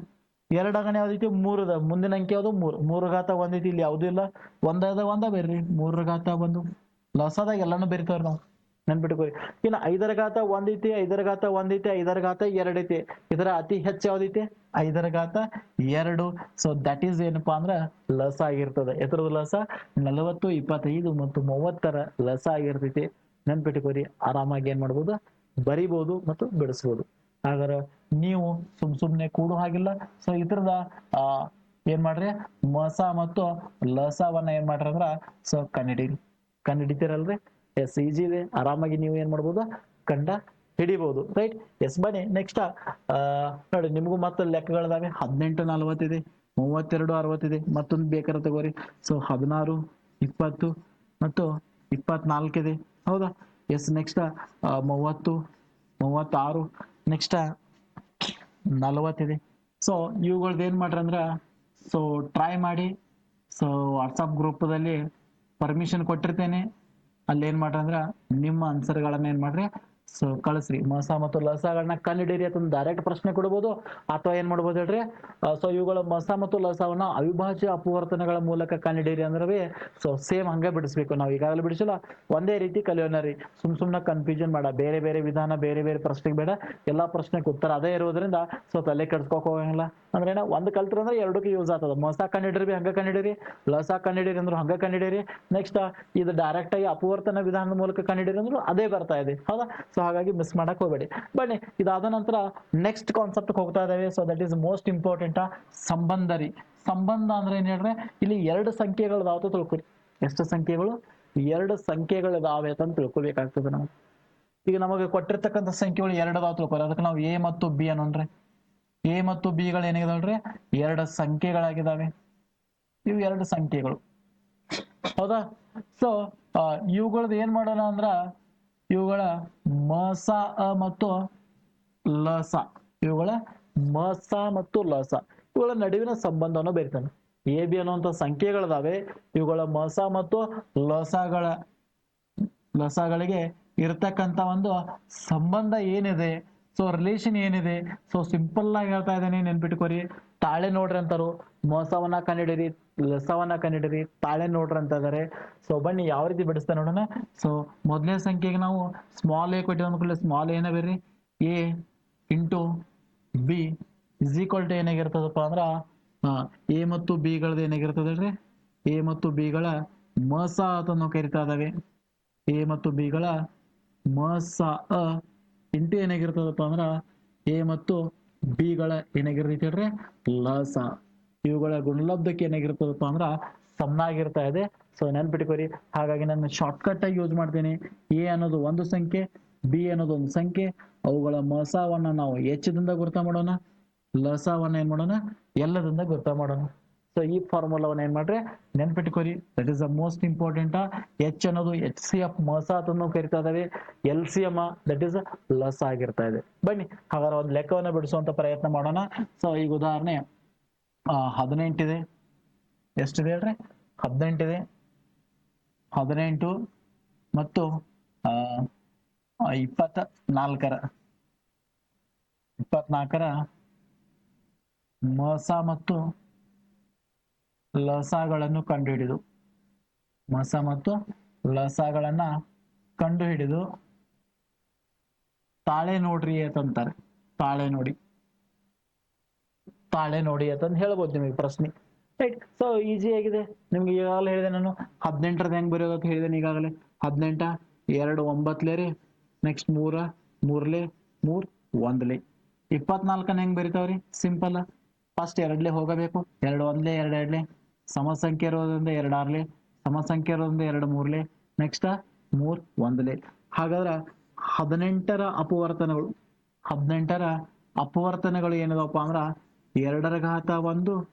ಎರಡಗಣ ಯಾವ್ದೈತಿ ಮೂರದ. ಮುಂದಿನ ಅಂಕಿ ಯಾವುದು? ಮೂರು. ಮೂರ ಘಾತ ಒಂದೈತಿ ಇಲ್ಲಿ ಯಾವ್ದು ಇಲ್ಲ? ಒಂದದ ಒಂದ ಬರ್ರಿ ಮೂರರ ಘಾತ ಒಂದು. ಲಸಾದಾಗ ಎಲ್ಲಾನು ಬೆರಿತಾವ್ರಿ ನಾವು. ನೆನ್ಪಿಟ್ಕೋರಿ ಇನ್ನು ಐದರ ಘಾತ ಒಂದೈತಿ ಐದರ ಘಾತ ಒಂದೈತಿ ಐದರ ಘಾತ ಎರಡೈತಿ. ಇದರ ಅತಿ ಹೆಚ್ಚು ಯಾವ್ದೈತಿ? ಐದರ ಘಾತ ಎರಡು. ಸೊ ದಟ್ ಈಸ್ ಏನಪ್ಪಾ ಅಂದ್ರ ಲಸ ಆಗಿರ್ತದೆ. ಎತ್ತರದ ಲಸ ನಲವತ್ತು, ಇಪ್ಪತ್ತೈದು ಮತ್ತು ಮೂವತ್ತರ ಲಸ ಆಗಿರ್ತೈತಿ. ನೆನ್ಪಿಟ್ಕೋರಿ, ಆರಾಮಾಗಿ ಏನ್ ಮಾಡ್ಬೋದು? ಬರಿಬಹುದು ಮತ್ತು ಬಿಡಿಸ್ಬೋದು. ಹಾಗಾದ್ರೆ ನೀವು ಸುಮ್ ಸುಮ್ನೆ ಕೂಡು ಹಾಗಿಲ್ಲ. ಸೊ ಇದ್ರದ ಆ, ಏನ್ ಮಾಡ್ರಿ? ಮಸ ಮತ್ತು ಲಸವನ್ನ ಏನ್ ಮಾಡ್ರಿ ಅಂದ್ರ ಸೊ ಕಂಡಿಡಿ ಕಂಡಿಡಿತೀರಲ್ರಿ ಎಸ್ ಈಜಿ ಇದೆ. ಆರಾಮಾಗಿ ನೀವು ಏನ್ ಮಾಡ್ಬೋದು? ಕಂಡ ಹಿಡಿಬಹುದು ರೈಟ್? ಎಸ್ ಬನ್ನಿ. ನೆಕ್ಸ್ಟ್ ನೋಡಿ ನಿಮಗೂ ಮತ್ತೆ ಲೆಕ್ಕಗಳಿದಾವೆ. ಹದಿನೆಂಟು ನಲ್ವತ್ತಿದೆ ಮೂವತ್ತೆರಡು ಅರವತ್ತಿದೆ ಮತ್ತೊಂದು ಬೇಕಾದ್ರೆ ತಗೋರಿ. ಸೊ ಹದಿನಾರು, ಇಪ್ಪತ್ತು ಮತ್ತು ಇಪ್ಪತ್ನಾಲ್ಕಿದೆ ಹೌದಾ? ಎಸ್ ನೆಕ್ಸ್ಟ್ ಮೂವತ್ತು, ಮೂವತ್ತಾರು ನೆಕ್ಸ್ಟ್ ನಲವತ್ತಿದೆ ಸೊ ಇವುಗಳ್ದು ಏನು ಮಾಡ್ರಿ ಅಂದ್ರೆ ಸೊ ಟ್ರೈ ಮಾಡಿ. ಸೊ ವಾಟ್ಸಪ್ ಗ್ರೂಪದಲ್ಲಿ ಪರ್ಮಿಷನ್ ಕೊಟ್ಟಿರ್ತೇನೆ. ಅಲ್ಲಿ ಏನ್ ಮಾಡ್ರಿ ಅಂದ್ರ ನಿಮ್ಮ ಆನ್ಸರ್ಗಳನ್ನ ಏನ್ ಮಾಡ್ರಿ? ಸೊ ಕಳಿಸ್ರಿ. ಮಸ ಮತ್ತು ಲಸಗಳನ್ನ ಕಂಡಿಡೀರಿ ಅಂತ ಡೈರೆಕ್ಟ್ ಪ್ರಶ್ನೆ ಕೊಡ್ಬೋದು. ಅಥವಾ ಏನ್ ಮಾಡ್ಬೋದು ಹೇಳ್ರಿ? ಸೊ ಇವುಗಳ ಮಸ ಮತ್ತು ಲಸವನ್ನ ಅವಿಭಾಜ್ಯ ಅಪವರ್ತನಗಳ ಮೂಲಕ ಕಂಡುಹಿಡಿಯಿರಿ ಅಂದ್ರೆ ಸೊ ಸೇಮ್ ಹಂಗೆ ಬಿಡಿಸ್ಬೇಕು ನಾವು. ಈಗಾಗಲೇ ಬಿಡಿಸಲ್ಲ. ಒಂದೇ ರೀತಿ ಕಲಿಯೋಣ ರೀ. ಸುಮ್ ಸುಮ್ನ ಕನ್ಫ್ಯೂಷನ್ ಬೇಡ ಬೇರೆ ಬೇರೆ ವಿಧಾನ, ಬೇರೆ ಬೇರೆ ಪ್ರಶ್ನೆಗೆ ಬೇಡ. ಎಲ್ಲಾ ಪ್ರಶ್ನೆಗೆ ಉತ್ತರ ಅದೇ ಇರೋದ್ರಿಂದ ಸೊ ತಲೆ ಕೆಡ್ಸ್ಕೊಕ್ ಹೋಗಂಗಿಲ್ಲ. ಅಂದ್ರೆ ಏನ? ಒಂದ್ ಕಲ್ತ್ರ ಅಂದ್ರೆ ಎರಡಕ್ಕೂ ಯೂಸ್ ಆಗ್ತದ. ಮಸ ಕಂಡಿಡಿರಿ ಹಂಗ ಕಂಡಿಡಿರಿ, ಲಸ ಕಂಡಿಡಿರಿ ಅಂದ್ರೆ ಹಂಗ ಕಂಡಿಡಿರಿ. ನೆಕ್ಸ್ಟ್ ಇದು ಡೈರೆಕ್ಟ್ ಆಗಿ ಅಪವರ್ತನ ವಿಧಾನದ ಮೂಲಕ ಕಂಡಿಡಿರಿ ಅಂದ್ರು ಅದೇ ಬರ್ತಾ ಇದೆ. ಹೌದಾ? ಸೊ ಹಾಗಾಗಿ ಮಿಸ್ ಮಾಡಕ್ ಹೋಗ್ಬೇಡಿ. ಬನ್ನಿ, ಇದಾದ ನಂತರ ನೆಕ್ಸ್ಟ್ ಕಾನ್ಸೆಪ್ಟ್ ಹೋಗ್ತಾ ಇದಾವೆ. So that is most important ಸಂಬಂಧರಿ ಸಂಬಂಧ ಅಂದ್ರೆ ಏನ್ ಹೇಳ್ರೆ? ಇಲ್ಲಿ ಎರಡು ಸಂಖ್ಯೆಗಳು ಅದಾವತ್ತು ತಿಳ್ಕೊರಿ ಎಷ್ಟು ಸಂಖ್ಯೆಗಳು? ಎರಡು ಸಂಖ್ಯೆಗಳು ಇದಾವೆ ಅಂತ ತಿಳ್ಕೊಬೇಕಾಗ್ತದೆ ನಾವು ಈಗ ನಮಗೆ ಕೊಟ್ಟಿರ್ತಕ್ಕಂಥ ಸಂಖ್ಯೆಗಳು ಎರಡು ಅದಾವ ತಿಳ್ಕೊರಿ ಅದಕ್ಕೆ ನಾವು ಎ ಮತ್ತು ಬಿ ಅನ್ನೋಣ್ರಿ. ಎ ಮತ್ತು ಬಿ ಗಳು ಏನಿದಾವ್ರಿ ಎರಡು ಸಂಖ್ಯೆಗಳಾಗಿದ್ದಾವೆ ಇವು ಎರಡು ಸಂಖ್ಯೆಗಳು. ಹೌದಾ? ಸೊ ಇವುಗಳದ್ದು ಏನ್ ಮಾಡೋಣ ಅಂದ್ರ, ಇವುಗಳ ಮಸ ಅ ಮತ್ತು ಲಸ ಇವುಗಳ ಮಸ ಮತ್ತು ಲಸ ಇವುಗಳ ನಡುವಿನ ಸಂಬಂಧವನ್ನು ಬರೀತಾನೆ. ಎ ಬಿ ಅನ್ನುವಂಥ ಸಂಖ್ಯೆಗಳಿದಾವೆ. ಇವುಗಳ ಮಸ ಮತ್ತು ಲಸಗಳ ಲಸಗಳಿಗೆ ಇರ್ತಕ್ಕಂಥ ಒಂದು ಸಂಬಂಧ ಏನಿದೆ? ಸೊ ರಿಲೇಷನ್ ಏನಿದೆ? ಸೊ ಸಿಂಪಲ್ ಆಗಿ ಹೇಳ್ತಾ ಇದ್ದೇನೆ, ನೆನ್ಪಿಟ್ಕೋರಿ. ತಾಳೆ ನೋಡ್ರಿ ಅಂತಾರು ಮೋಸವನ್ನ ಕಂಡಿಡಿರಿ, ಲಸವನ್ನ ಕಂಡಿಡಿರಿ, ತಾಳೆ ನೋಡ್ರಿ ಅಂತ ಇದಾರೆ. ಸೊ ಬನ್ನಿ, ಯಾವ ರೀತಿ ಬಿಡಿಸ್ತಾ ನೋಡೋಣ. ಸೊ ಮೊದಲನೇ ಸಂಖ್ಯೆಗೆ ನಾವು ಸ್ಮಾಲ್ ಎ ಕೊಟ್ಟಿದ್ದ ಅಂದ್ಕೊಳ್ಳಿ ಸ್ಮಾಲ್ ಏನ ಬೇರಿ A into B is equal to ಏನಾಗಿರ್ತದಪ್ಪ ಅಂದ್ರ ಎ ಮತ್ತು ಬಿ ಗಳದ್ದು ಏನಾಗಿರ್ತದಲ್ರಿ ಎ ಮತ್ತು ಬಿ ಗಳ ಮಸ ಅಂತ ನಾವು ಕರಿತಾ ಇದಾವೆ ಎ ಮತ್ತು ಬಿ ಗಳ ಮಸ, ಅ ಇಂಟು ಏನಾಗಿರ್ತದಪ್ಪ ಅಂದ್ರ ಎ ಮತ್ತು ಬಿಗಳ ಏನಾಗಿರ್ತೈತಿ ಹೇಳ್ರಿ? ಲಸ. ಇವುಗಳ ಗುಣಲಬ್ಧಕ್ಕೆ ಏನಾಗಿರ್ತದಪ್ಪ ಅಂದ್ರ ಸಮನಾಗಿರ್ತಾ ಇದೆ. ಸೊ ನೆನ್ಪಿಟ್ಕೋರಿ. ಹಾಗಾಗಿ ನಾನು ಶಾರ್ಟ್ಕಟ್ ಆಗಿ ಯೂಸ್ ಮಾಡ್ತೀನಿ. ಎ ಅನ್ನೋದು ಒಂದು ಸಂಖ್ಯೆ, ಬಿ ಅನ್ನೋದು ಒಂದು ಸಂಖ್ಯೆ. ಅವುಗಳ ಮಸವನ್ನ ನಾವು ಹೆಚ್ಚದಿಂದ ಗುರ್ತ ಮಾಡೋಣ, ಲಸವನ್ನ ಏನ್ ಮಾಡೋಣ, ಎಲ್ಲದಿಂದ ಗುರ್ತ ಮಾಡೋಣ. ಸೊ ಈ ಫಾರ್ಮುಲಾವನ್ನ ಏನ್ ಮಾಡ್ರಿ? ನೆನ್ಪಿಟ್ಕೋರಿ that is the most important H ಅನ್ನೋದು ಎಚ್ ಸಿ ಎಫ್ ಮಸ ಅಂತ ಕರಿತಾ ಇದಾವೆ L C M that is ಲಸ್ ಆಗಿರ್ತಾ ಇದೆ. ಬನ್ನಿ, ಹಾಗಾದ್ರೆ ಒಂದು ಲೆಕ್ಕವನ್ನ ಬಿಡಿಸುವಂತ ಪ್ರಯತ್ನ ಮಾಡೋಣ. ಸೊ ಈಗ ಉದಾಹರಣೆ ಹದಿನೆಂಟಿದೆ ಎಷ್ಟಿದೆ ಹೇಳ್ರಿ? ಹದಿನೆಂಟಿದೆ ಹದಿನೆಂಟು ಮತ್ತು ಇಪ್ಪತ್ತ ನಾಲ್ಕರ ಇಪ್ಪತ್ನಾಲ್ಕರ ಮಸ ಮತ್ತು ಲಸಗಳನ್ನು ಕಂಡುಹಿಡಿದು. ಮಸ ಮತ್ತು ಲಸಗಳನ್ನ ಕಂಡುಹಿಡಿದು ತಾಳೆ ನೋಡ್ರಿ ಅಂತಂತಾರೆ. ತಾಳೆ ನೋಡಿ ತಾಳೆ ನೋಡಿ ಅಂತ ಹೇಳ್ಬೋದು ನಿಮಗೆ ಪ್ರಶ್ನೆ. ರೈಟ್ ಸೊ ಈಸಿ ಆಗಿದೆ. ನಿಮ್ಗೆ ಈಗಾಗಲೇ ಹೇಳಿದೆ ನಾನು. ಹದಿನೆಂಟರದ ಹೆಂಗ್ ಬರೆಯೋದು ಅಂತ ಹೇಳಿದ್ದೇನೆ ಈಗಾಗಲೇ. ಹದಿನೆಂಟ, ಎರಡು ಒಂಬತ್ತಲೇ ರೀ. ನೆಕ್ಸ್ಟ್ ಮೂರ, ಮೂರ್ಲೆ, ಮೂರ್, ಒಂದ್ಲೆ. ಇಪ್ಪತ್ನಾಲ್ಕನ ಹೆಂಗ್ ಬರಿತಾವ್ರಿ? ಸಿಂಪಲ್ ಫಸ್ಟ್ ಎರಡ್ಲೆ ಹೋಗಬೇಕು. ಎರಡು, ಒಂದ್ಲೆ, ಎರಡು, ಎರಡ್ಲೆ. ಸಮ ಸಂಖ್ಯೆ ಇರೋದ್ರಿಂದ ಎರಡು ಆರ್ಲೆ ಸಮ ಸಂಖ್ಯೆ ಇರೋದ್ರಿಂದ ಎರಡು ಮೂರ್ಲೆ ನೆಕ್ಸ್ಟ್ ಮೂರ್ ಒಂದ್ಲೆ. ಹಾಗಾದ್ರ ಹದಿನೆಂಟರ ಅಪವರ್ತನಗಳು ಹದಿನೆಂಟರ ಅಪವರ್ತನಗಳು ಏನದಪ್ಪ ಅಂದ್ರ ಎರಡರ ಘಾತ ಒಂದು,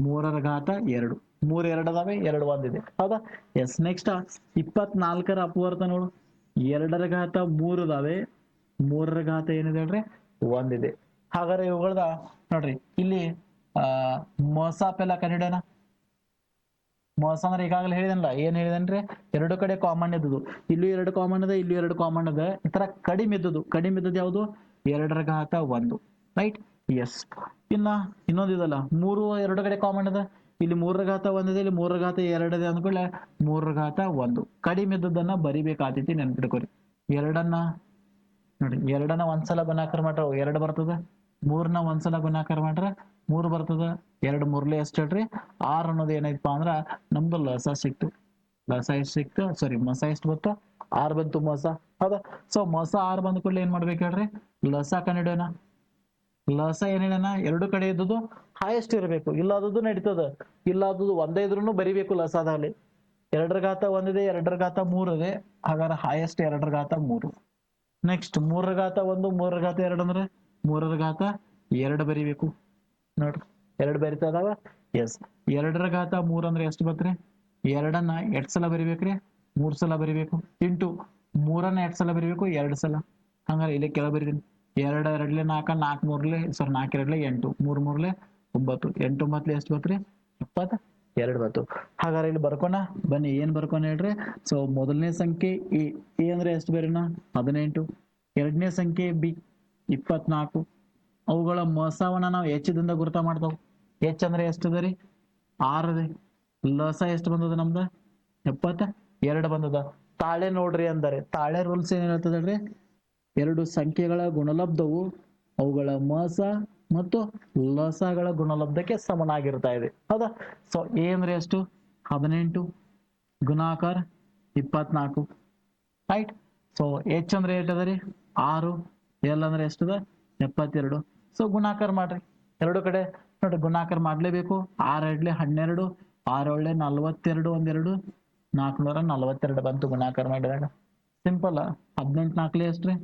ಮೂರರ ಘಾತ ಎರಡು. ಮೂರ್ ಎರಡು ಅದಾವೆ, ಎರಡು ಒಂದಿದೆ ಹೌದಾ? ಎಸ್ ನೆಕ್ಸ್ಟ್ ಇಪ್ಪತ್ನಾಲ್ಕರ ಅಪವರ್ತನಗಳು, ಎರಡರ ಘಾತ ಮೂರು ಅದಾವೆ ಮೂರರ ಘಾತ ಏನಿದೆ ಹೇಳ್ರಿ? ಒಂದಿದೆ ಹಾಗಾದ್ರೆ ಇವುಗಳದ ನೋಡ್ರಿ, ಇಲ್ಲಿ, ಆ, ಮೊಸಾಪೆಲ್ಲ ಕಂಡಿಡೋಣ ಮೋಸ ಅಂದ್ರೆ ಈಗಾಗಲೇ ಹೇಳಿದನಲ್ಲ, ಏನ್ ಹೇಳಿದನ್ರಿ? ಎರಡು ಕಡೆ ಕಾಮನ್ ಇದ್ದದು ಇಲ್ಲೂ ಎರಡು ಕಾಮನ್ ಅದ, ಇಲ್ಲೂ ಎರಡು ಕಾಮನ್ ಅದ. ಈ ತರ ಕಡಿಮೆ ಇದ್ದದು ಕಡಿಮೆ ಇದ್ದದ್ದು ಯಾವುದು? ಎರಡರ ಘಾತ ಒಂದು. ರೈಟ್ ಎಸ್ ಇನ್ನ ಇನ್ನೊಂದಿದಲ್ಲ ಮೂರು ಎರಡು ಕಡೆ ಕಾಮನ್ ಅದ. ಇಲ್ಲಿ ಮೂರರ ಘಾತ ಒಂದಿದೆ ಇಲ್ಲಿ ಮೂರರ ಘಾತ ಎರಡದೆ ಅಂದ್ಕೊಳ್ಳೆ ಮೂರರ ಘಾತ ಒಂದು. ಕಡಿಮೆ ಇದ್ದದನ್ನ ಬರಿಬೇಕಾಗ್ತೈತಿ ನೆನ್ಪಿಟ್ಕೊರಿ. ಎರಡನ್ನ, ನೋಡಿ, ಎರಡನ್ನ ಒಂದ್ಸಲ ಗುಣಾಕಾರ ಮಾಡ್ರ ಎರಡು ಬರ್ತದ? ಮೂರನ್ನ ಒಂದ್ಸಲ ಗುಣಾಕಾರ ಮಾಡ್ರ ಮೂರು ಬರ್ತದ, ಎರಡು ಮೂರ್ಲೆ ಎಷ್ಟು ಹೇಳ್ರಿ? ಆರ್ ಅನ್ನೋದು ಏನೈತಪ್ಪ ಅಂದ್ರ ನಮ್ದು ಲಸ ಸಿಕ್ತು. ಲಸ ಎಷ್ಟು ಸಿಕ್ತು? ಸಾರಿ ಮಸ ಎಷ್ಟು ಬಂತು? ಆರ್ ಬಂತು ಮಸ. ಹೌದಾ? ಸೊ ಮಸ ಆರ್ ಬಂದ ಕೂಡಲೇ ಏನ್ ಮಾಡ್ಬೇಕು ಹೇಳ್ರಿ? ಲಸ ಕಂಡಿಡೋಣ ಲಸ ಏನ್ ಹೇಳೋಣ? ಎರಡು ಕಡೆ ಇದ್ದದ್ದು ಹೈಯೆಸ್ಟ್ ಇರಬೇಕು. ಇಲ್ಲಾದದ್ದು ನಡೀತದ. ಇಲ್ಲಾದದ್ದು ಒಂದೇ ಇದ್ರೂ ಬರಿಬೇಕು ಲಸದಲ್ಲಿ ಎರಡರ ಘಾತ ಒಂದಿದೆ ಎರಡರ ಘಾತ ಇದೆ. ಹಾಗಾದ್ರೆ ಹೈಯೆಸ್ಟ್ ಎರಡರ ಘಾತ ಮೂರು. ನೆಕ್ಸ್ಟ್ ಮೂರರ ಘಾತ ಒಂದು, ಮೂರರ ಘಾತ ಎರಡು ಅಂದ್ರೆ? ಮೂರರ ಘಾತ ಎರಡು ಬರಿಬೇಕು. ನೋಡ್ರಿ, ಎರಡು ಬರಿತಾ ಇದಾವ? ಎಸ್ ಎರಡರ ಘಾತ ಮೂರ್ ಅಂದ್ರೆ ಎಷ್ಟು ಬತ್ರಿ ಎರಡನ್ನ ಎರಡ್ ಸಲ ಬರಿಬೇಕ್ರಿ? ಮೂರ್ ಸಲ ಬರಿಬೇಕು. ಇಂಟು ಮೂರನ್ನ ಎರಡ್ ಸಲ ಬರಿಬೇಕು? ಎರಡು ಸಲ. ಹಂಗಾರೆ ಇಲ್ಲಿ ಕೆಳ ಬರಿತೀನಿ. ಎರಡು ಎರಡ್ಲೆ ನಾಲ್ಕ, ನಾಲ್ಕ್ ಮೂರ್ಲೆ ಸಾರಿ ನಾಲ್ಕು ಎರಡ್ಲೆ ಎಂಟು, ಮೂರ್ ಮೂರ್ಲೆ ಒಂಬತ್ತು. ಎಂಟು ಒಂಬತ್ಲೆ ಎಷ್ಟು ಬತ್ರಿ ಇಪ್ಪತ್ತ ಎರಡು ಬತ್ತು. ಹಾಗಾದ್ರೆ ಇಲ್ಲಿ ಬರ್ಕೋಣ. ಬನ್ನಿ, ಏನ್ ಬರ್ಕೋಣ ಹೇಳ್ರಿ? ಸೊ ಮೊದಲನೇ ಸಂಖ್ಯೆ ಎ ಎ ಅಂದ್ರೆ ಎಷ್ಟು ಬೇರೆನಾ? ಹದಿನೆಂಟು. ಎರಡನೇ ಸಂಖ್ಯೆ ಬಿ ಇಪ್ಪತ್ನಾಲ್ಕು. ಅವುಗಳ ಮಸವನ್ನ ನಾವು ಹೆಚ್ಚದಿಂದ ಗುರುತ ಮಾಡ್ತಾವ್. ಹೆಚ್ಚಂದ್ರೆ ಎಷ್ಟು ಅದ ರೀ ಅದೇ ಲಸ ಎಷ್ಟು ಬಂದದ ನಮ್ದ? ಎಪ್ಪತ್ತ ಎರಡು ಬಂದದ. ತಾಳೆ ನೋಡ್ರಿ ಅಂದರೆ, ತಾಳೆ ರೂಲ್ಸ್ ಏನ್ ಹೇಳ್ತದ್ರಿ ಎರಡು ಸಂಖ್ಯೆಗಳ ಗುಣಲಬ್ಧವು ಅವುಗಳ ಮಸ ಮತ್ತು ಲಸಗಳ ಗುಣಲಬ್ಧಕ್ಕೆ ಸಮನಾಗಿರ್ತಾ ಇದೆ. ಹೌದಾ? ಸೊ ಅಂದ್ರೆ ಎಷ್ಟು? ಹದಿನೆಂಟು. ಗುಣಾಕಾರ ಇಪ್ಪತ್ನಾಲ್ಕು. ರೈಟ್ ಸೊ ಎಚ್ ಅಂದ್ರೆ ಎಷ್ಟು ಅದ ರೀ? ಆರು. ಎಲ್ ಅಂದ್ರೆ ಎಷ್ಟದ? ಎಪ್ಪತ್ತೆರಡು. ಸೊ ಗುಣಾಕಾರ ಮಾಡ್ರಿ. ಎರಡು ಕಡೆ. ನೋಡ್ರಿ, ಗುಣಾಕಾರ ಮಾಡ್ಲೇಬೇಕು. ಆರ್ ಎರಡ್ಲೆ ಹನ್ನೆರಡು, ಆರ್ ಒಳ್ಳೆ ನಲ್ವತ್ತೆರಡು ಒಂದೆರಡು, ನಾಲ್ಕುನೂರ ನಲ್ವತ್ತೆರಡು ಬಂತು ಗುಣಾಕಾರ ಮಾಡಿದಾಗ. ಸಿಂಪಲ್ ಹದಿನೆಂಟು ನಾಲ್ಕಲೆ ಎಷ್ಟ್ರಿ?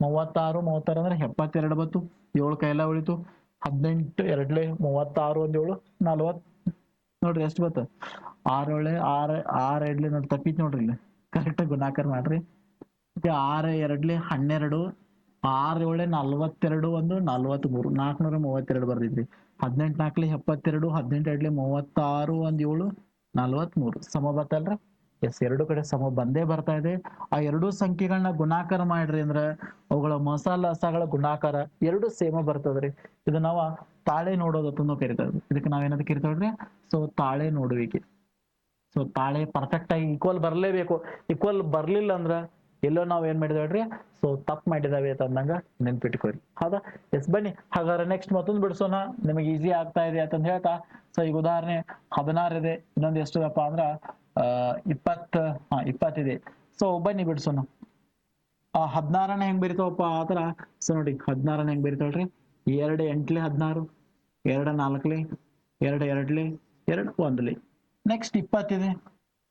ಮೂವತ್ತಾರು ಮೂವತ್ತಾರು ಅಂದ್ರೆ ಎಪ್ಪತ್ತೆರಡು ಬಂತು. ಏಳು ಕೈಲ ಉಳಿತು. ಹದಿನೆಂಟು, ಎರಡ್ಲೆ ಮೂವತ್ತಾರು, ಒಂದೇಳು, ನಲ್ವತ್. ನೋಡ್ರಿ, ಎಷ್ಟು ಬತ್ತು ಒಳ್ಳೆ ಆರ್ ಆರ್ ಎರಡ್ಲೆ ನೋಡಿ ತಪ್ಪಿತ್ತು ನೋಡ್ರಿ ಇಲ್ಲಿ. ಕರೆಕ್ಟ್ ಗುಣಾಕಾರ ಮಾಡ್ರಿ. ಆರ್ ಎರಡ್ಲೆ ಹನ್ನೆರಡು ಆರ್ ಏಳೆ ನಲ್ವತ್ತೆರಡು ಒಂದು ನಲ್ವತ್ಮೂರು, ನಾಲ್ಕುನೂರ ಮೂವತ್ತೆರಡು ಬರ್ದಿದ್ರಿ. ಹದಿನೆಂಟು ನಾಲ್ಕಲಿ ಎಪ್ಪತ್ತೆರಡು, ಹದಿನೆಂಟು ಎರಡ್ಲಿ ಮೂವತ್ತಾರು ಒಂದ್ ಏಳು, ನಲ್ವತ್ಮೂರು. ಸಮ ಬರ್ತಲ್ರ ಎಸ್, ಎರಡು ಕಡೆ ಸಮ ಬಂದೇ ಬರ್ತಾ ಇದೆ. ಆ ಎರಡು ಸಂಖ್ಯೆಗಳನ್ನ ಗುಣಾಕಾರ ಮಾಡ್ರಿ ಅಂದ್ರ ಅವುಗಳ ಮಸಾಲ ಹಸಗಳ ಗುಣಾಕಾರ ಎರಡು ಸೇಮ ಬರ್ತದ್ರಿ. ಇದು ನಾವ ತಾಳೆ ನೋಡೋದು ಕರಿತಾವ್ರಿ ಕರಿತೇವೆ ಇದಕ್ಕೆ ನಾವೇನಂತ ಕರಿತೇವ್ರಿ ಸೊ, ತಾಳೆ ನೋಡುವಿಕೆ. ಸೊ, ತಾಳೆ ಪರ್ಫೆಕ್ಟ್ ಆಗಿ ಈಕ್ವಲ್ ಬರ್ಲೇಬೇಕು. ಈಕ್ವಲ್ ಬರ್ಲಿಲ್ಲ ಅಂದ್ರ ಎಲ್ಲೋ ನಾವ್ ಏನ್ ಮಾಡಿದೇವ್ರಿ ಸೊ ತಪ್ಪು ಮಾಡಿದಾವೆ ಅಂತ ಅಂದಂಗ ನೆನ್ಪಿಟ್ಕೋರಿ ಹೌದಾ? ಎಸ್ ಬನ್ನಿ. ಹಾಗಾದ್ರೆ ನೆಕ್ಸ್ಟ್ ಮತ್ತೊಂದು ಬಿಡಿಸೋಣ. ನಿಮಗೆ ಈಸಿ ಆಗ್ತಾ ಇದೆ ಅಂತಂದ್ ಹೇಳ್ತಾ. ಸೊ ಈಗ ಉದಾಹರಣೆ ಹದಿನಾರು ಇದೆ. ಇನ್ನೊಂದು ಎಷ್ಟದಪ್ಪ ಅಂದ್ರ, ಆ, ಇಪ್ಪತ್ತ, ಹಾ ಇಪ್ಪತ್ತಿದೆ ಸೊ ಬನ್ನಿ ಬಿಡಿಸೋಣ. ಆ, ಹದಿನಾರನೇ ಹೆಂಗ್ ಬರಿತಾವಪ್ಪ ಆತರ? ಸೊ ನೋಡಿ, ಹದಿನಾರನೇ ಹೆಂಗ್ ಬರಿತಾಳ್ರಿ? ಎರಡು ಎಂಟ್ಲಿ ಹದಿನಾರು, ಎರಡ ನಾಲ್ಕ್ಲಿ, ಎರಡು ಎರಡ್ಲಿ, ಎರಡು ಒಂದ್ಲಿ. ನೆಕ್ಸ್ಟ್ ಇಪ್ಪತ್ತಿದೆ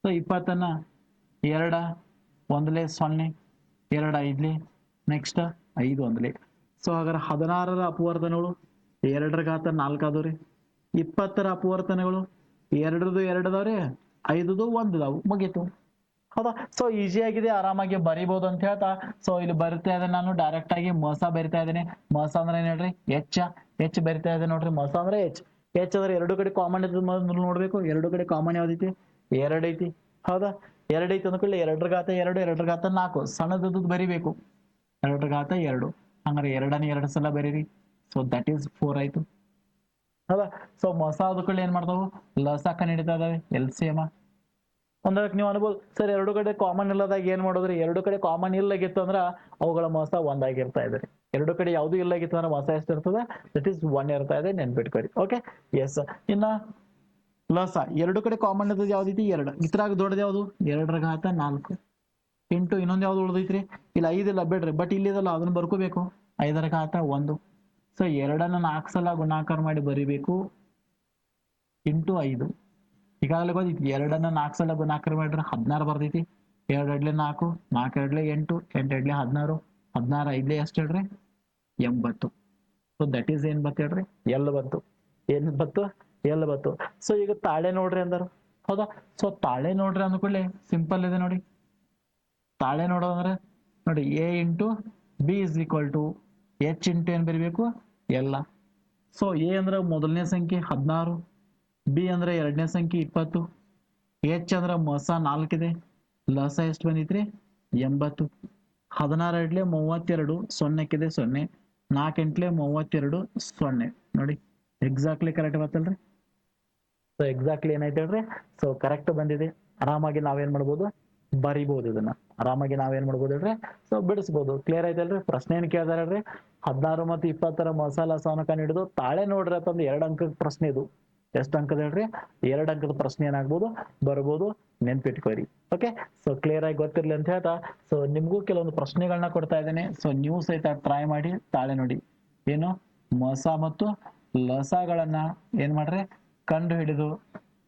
ಸೊ ಇಪ್ಪತ್ತನ್ನ ಎರಡ ಒಂದ್ಲೆ ಸೊನ್ನೆ, ಎರಡು ಐದ್ಲಿ ನೆಕ್ಸ್ಟ್ ಐದು ಒಂದ್ಲಿ. ಸೊ ಹಾಗಾದ್ರೆ ಹದಿನಾರರ ಅಪವರ್ತನಗಳು, ಎರಡರ ಘಾತ ನಾಲ್ಕು ರೀ ಇಪ್ಪತ್ತರ ಅಪವರ್ತನಗಳು ಎರಡರದು ಎರಡು ಅದಾವ್ರಿ ಐದದು ಒಂದ್ ಅದಾವು ಮುಗೀತು. ಹೌದಾ? ಸೊ ಈಸಿ ಆಗಿದೆ, ಆರಾಮಾಗಿ ಬರಿಬಹುದು ಅಂತ ಹೇಳ್ತಾ. ಸೊ ಇಲ್ಲಿ ಬರಿತಾ ಇದೆ ನಾನು ಡೈರೆಕ್ಟ್ ಆಗಿ ಮಸ ಬರಿತಾ ಇದೇನೆ ಮಸ ಅಂದ್ರೆ ಏನ್ ಹೇಳ್ರಿ? ಎಚ್ ಎಚ್ ಬರಿತಾ ಇದೆ ನೋಡ್ರಿ. ಮೋಸ ಅಂದ್ರೆ ಎಚ್ ಎಚ್ ಅಂದ್ರೆ ಎರಡು ಕಡೆ ಕಾಮನ್ ನೋಡ್ಬೇಕು. ಎರಡು ಕಡೆ ಕಾಮನ್ ಯಾವ್ದೈತಿ? ಎರಡೈತಿ ಹೌದಾ? ಎರಡ್ ಐತಿ ಅಂದ್ಕೊಳ್ಳಿ ಎರಡರ ಘಾತ ಎರಡು, ಎರಡರ ಘಾತ ನಾಲ್ಕು. ಸಣ್ಣದದ್ದು ಬರಿಬೇಕು. ಎರಡರ ಘಾತ ಎರಡು. ಹಂಗಾರೆ ಎರಡನೇ ಎರಡು ಸಲ ಬರೀರಿ. ಸೊ ದಟ್ ಈಸ್ ಫೋರ್ ಆಯ್ತು. ಹೌದಾ ಸೊ ಮೊಸ ಅದಕ್ಕೊಳ್ಳಿ ಏನ್ ಮಾಡ್ತಾವು? ಲಸಾಕ ನಡೀತಾ ಇದಾವೆ. ಎಲ್ ಸಿ ಎಮ ಒಂದಕ್ಕೆ ನೀವು ಅನ್ಬೋದು, ಸರ್, ಎರಡು ಕಡೆ ಕಾಮನ್ ಇಲ್ಲದಾಗ ಏನ್ ಮಾಡೋದ್ರಿ? ಎರಡು ಕಡೆ ಕಾಮನ್ ಇಲ್ಲಾಗಿತ್ತು ಅಂದ್ರ ಅವುಗಳ ಮೊಸ ಒಂದಾಗಿರ್ತಾ ಇದ್ರಿ ಎರಡು ಕಡೆ ಯಾವ್ದು ಇಲ್ಲಾಗಿತ್ತು ಅಂದ್ರೆ ಮೊಸ ಎಷ್ಟು ಇರ್ತದೆ? ದಟ್ ಈಸ್ ಒನ್ ಇರ್ತಾ ಇದೆ ನೆನ್ಪಿಟ್ಕೊರಿ ಓಕೆ ಎಸ್ ಇನ್ನ ಲಸ ಎರಡು ಕಡೆ ಕಾಮನ್ ಇದ್ದದ್ದು ಯಾವ್ದೈತಿ ಎರಡು. ಇದ್ರಾಗ ದೊಡ್ಡದು ಯಾವುದು? ಎರಡರ ಘಾತ ನಾಲ್ಕು. ಇಂಟು ಇನ್ನೊಂದು ಯಾವ್ದು ಉಳ್ದೈತ್ರಿ? ಇಲ್ಲಿ ಐದಿಲ್ಲ ಬಿಡ್ರಿ. ಬಟ್ ಇಲ್ಲಿದಲ್ಲ ಅದನ್ನ ಬರ್ಕೋಬೇಕು. ಐದರ ಘಾತ ಒಂದು. ಸೊ ಎರಡನ್ನ ನಾಲ್ಕು ಸಲ ಗುಣಾಕಾರ ಮಾಡಿ ಬರಿಬೇಕು. ಇಂಟು ಐದು. ಈಗಾಗಲೇ ಗೊತ್ತಿತ್ತು ಎರಡನ್ನ ನಾಲ್ಕು ಸಲ ಗುಣಾಕಾರ ಮಾಡಿದ್ರೆ ಹದಿನಾರು ಬರ್ದೈತಿ ಎರಡು ಎಡ್ಲೆ ನಾಲ್ಕು ನಾಲ್ಕು ಎರಡ್ಲೆ ಎಂಟು ಎಂಟು ಎಡ್ಲೆ ಹದಿನಾರು ಹದಿನಾರು ಐದ್ಲೆ ಎಷ್ಟು ಹೇಳ್ರಿ? ಎಂಬತ್ತು. ಸೊ ದಟ್ ಈಸ್ ಏನ್ ಬತ್ತು ಹೇಳ್ರಿ? ಎಲ್ ಬಂತು ಏನ್ ಬತ್ತು? ಎಲ್ ಬತ್ತು? ಸೊ ಈಗ ತಾಳೆ ನೋಡ್ರಿ ಅಂದರು. ಹೌದಾ? ಸೊ ತಾಳೆ ನೋಡ್ರಿ ಅಂದ್ಕೊಳ್ಳಿ ಸಿಂಪಲ್ ಇದೆ ನೋಡಿ. ತಾಳೆ ನೋಡೋದಂದ್ರೆ ನೋಡಿ A into B is equal to H into ಏನು ಬರಿಬೇಕು? ಎಲ್ಲ ಸೊ ಎ ಅಂದ್ರೆ ಮೊದಲನೇ ಸಂಖ್ಯೆ ಹದಿನಾರು ಬಿ ಅಂದ್ರೆ ಎರಡನೇ ಸಂಖ್ಯೆ ಇಪ್ಪತ್ತು ಎಚ್ ಅಂದ್ರೆ ಮಸ ನಾಲ್ಕಿದೆ, ಲಸ ಎಷ್ಟು ಬಂದಿತ್ರಿ? ಎಂಬತ್ತು. ಹದಿನಾರು ಎಂಟ್ಲೆ ಮೂವತ್ತೆರಡು, ಸೊನ್ನೆಕ್ಕಿದೆ ಸೊನ್ನೆ. ನಾಲ್ಕು ಎಂಟ್ಲೆ ಮೂವತ್ತೆರಡು, ಸೊನ್ನೆ. ನೋಡಿ ಎಕ್ಸಾಕ್ಟ್ಲಿ ಕರೆಕ್ಟ್ ಬರ್ತಲ್ರಿ ಸೊ ಎಕ್ಸಾಕ್ಟ್ಲಿ ಏನಾಯ್ತು ಹೇಳ್ರಿ? ಸೊ ಕರೆಕ್ಟ್ ಬಂದಿದೆ. ಆರಾಮಾಗಿ ನಾವೇನ್ ಮಾಡ್ಬೋದು? ಬರಿಬಹುದು ಇದನ್ನ. ಆರಾಮಾಗಿ ನಾವೇನ್ ಮಾಡ್ಬೋದು ಹೇಳ್ರಿ? ಸೊ ಬಿಡಿಸ್ಬೋದು. ಕ್ಲಿಯರ್ ಆಯ್ತಲ್ರಿ ಪ್ರಶ್ನೆ ಏನ್ ಕೇಳ್ದಾರ ಹೇಳ್ರಿ? ಹದಿನಾರು ಮತ್ತು ಇಪ್ಪತ್ತರ ಮಸಾಲ ಸಾನಕ ಹಿಡಿದು ತಾಳೆ ನೋಡ್ರಿ ಅಂತಂದು ಎರಡು ಅಂಕದ ಪ್ರಶ್ನೆ ಇದು. ಎಷ್ಟು ಅಂಕದ ಹೇಳ್ರಿ? ಎರಡು ಅಂಕದ ಪ್ರಶ್ನೆ ಏನಾಗ್ಬೋದು? ಬರ್ಬೋದು. ನೆನ್ಪಿಟ್ಕೋರಿ. ಓಕೆ ಸೊ ಕ್ಲಿಯರ್ ಆಗಿ ಗೊತ್ತಿರ್ಲಿ ಅಂತ ಹೇಳ್ತಾ ಸೊ ನಿಮ್ಗೂ ಕೆಲವೊಂದು ಪ್ರಶ್ನೆಗಳನ್ನ ಕೊಡ್ತಾ ಇದ್ದೇನೆ. ಸೊ ನೀವು ಸಹಿತ ಟ್ರೈ ಮಾಡಿ ತಾಳೆ ನೋಡಿ. ಏನು? ಮಸ ಮತ್ತು ಲಸಗಳನ್ನ ಏನ್ ಮಾಡ್ರಿ? ಕಂಡು ಹಿಡಿದು,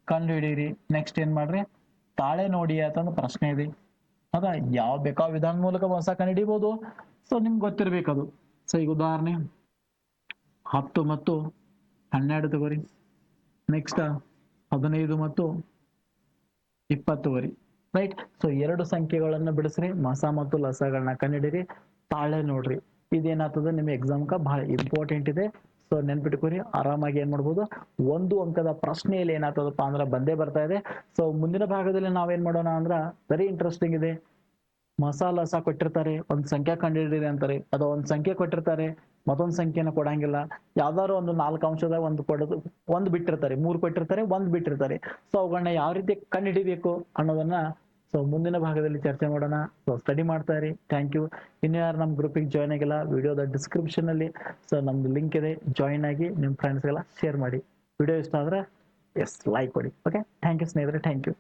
ಕಂಡು ಹಿಡೀರಿ ನೆಕ್ಸ್ಟ್ ಏನ್ ಮಾಡ್ರಿ? ತಾಳೆ ನೋಡಿ ಅಂತಂದು ಪ್ರಶ್ನೆ ಇದೆ. ಅದ ಯಾವ ಬೇಕಾ ವಿಧಾನ ಮೂಲಕ ಹೊಸ ಕಂಡುಹಿಡಿಬಹುದು ಸೊ ನಿಮ್ಗೆ ಗೊತ್ತಿರ್ಬೇಕದು. ಸೊ ಈಗ ಉದಾಹರಣೆ, ಹತ್ತು ಮತ್ತು ಹನ್ನೆರಡು ತಗೋರಿ. ನೆಕ್ಸ್ಟ್ ಹದಿನೈದು ಮತ್ತು ಇಪ್ಪತ್ತು ವರಿ ರೈಟ್ ಸೊ ಎರಡು ಸಂಖ್ಯೆಗಳನ್ನ ಬಿಡಿಸ್ರಿ. ಮಸ ಮತ್ತು ಲಸಗಳನ್ನ ಕಂಡಿಡಿರಿ ತಾಳೆ ನೋಡ್ರಿ. ಇದೇನಾಗ್ತದೆ? ನಿಮ್ಮ ಎಕ್ಸಾಮ್ಕ ಬಹಳ ಇಂಪಾರ್ಟೆಂಟ್ ಇದೆ. ಸೊ ನೆನ್ಪಿಟ್ಕೊರಿ ಆರಾಮಾಗಿ ಏನ್ ಮಾಡ್ಬೋದು? ಒಂದು ಅಂಕದ ಪ್ರಶ್ನೆಯಲ್ಲಿ ಏನಾಗ್ತದಪ್ಪ ಅಂದ್ರೆ ಬಂದೇ ಬರ್ತಾ ಇದೆ. ಸೊ ಮುಂದಿನ ಭಾಗದಲ್ಲಿ ನಾವೇನ್ ಮಾಡೋಣ ಅಂದ್ರ ವೆರಿ ಇಂಟ್ರೆಸ್ಟಿಂಗ್ ಇದೆ. ಮಸಾಲ ಸಹ ಕೊಟ್ಟಿರ್ತಾರೆ, ಒಂದ್ ಸಂಖ್ಯೆ ಕಂಡುಹಿಡಿರಿ ಅಂತಾರೆ. ಅದು ಒಂದ್ ಸಂಖ್ಯೆ ಕೊಟ್ಟಿರ್ತಾರೆ, ಮತ್ತೊಂದ್ ಸಂಖ್ಯೆನ ಕೊಡಂಗಿಲ್ಲ. ಯಾವ್ದಾದ್ರು ಒಂದು ನಾಲ್ಕು ಅಂಶದ ಒಂದು ಕೊಡೋದು, ಒಂದ್ ಬಿಟ್ಟಿರ್ತಾರೆ. ಮೂರ್ ಕೊಟ್ಟಿರ್ತಾರೆ, ಒಂದ್ ಬಿಟ್ಟಿರ್ತಾರೆ. ಸೊ ಅವುಗಳನ್ನ ಯಾವ ರೀತಿ ಕಂಡುಹಿಡಿಬೇಕು ಅನ್ನೋದನ್ನ ಸೊ ಮುಂದಿನ ಭಾಗದಲ್ಲಿ ಚರ್ಚೆ ಮಾಡೋಣ. ಸೊ ಸ್ಟಡಿ ಮಾಡ್ತಾ ಇರಿ ಥ್ಯಾಂಕ್ ಯು ಇನ್ನು ಯಾರು ನಮ್ಮ ಗ್ರೂಪಿಗೆ ಜಾಯ್ನ್ ಆಗಿಲ್ಲ ವಿಡಿಯೋದ ಡಿಸ್ಕ್ರಿಪ್ಷನ್ ಅಲ್ಲಿ ಸೊ ನಮ್ದು ಲಿಂಕ್ ಇದೆ. ಜಾಯ್ನ್ ಆಗಿ ನಿಮ್ಮ ಫ್ರೆಂಡ್ಸ್ಗೆಲ್ಲ ಶೇರ್ ಮಾಡಿ. ವಿಡಿಯೋ ಇಷ್ಟ ಆದ್ರೆ ಎಸ್ ಲೈಕ್ ಕೊಡಿ. ಓಕೆ ಥ್ಯಾಂಕ್ ಯು ಸ್ನೇಹಿತರೆ. Thank you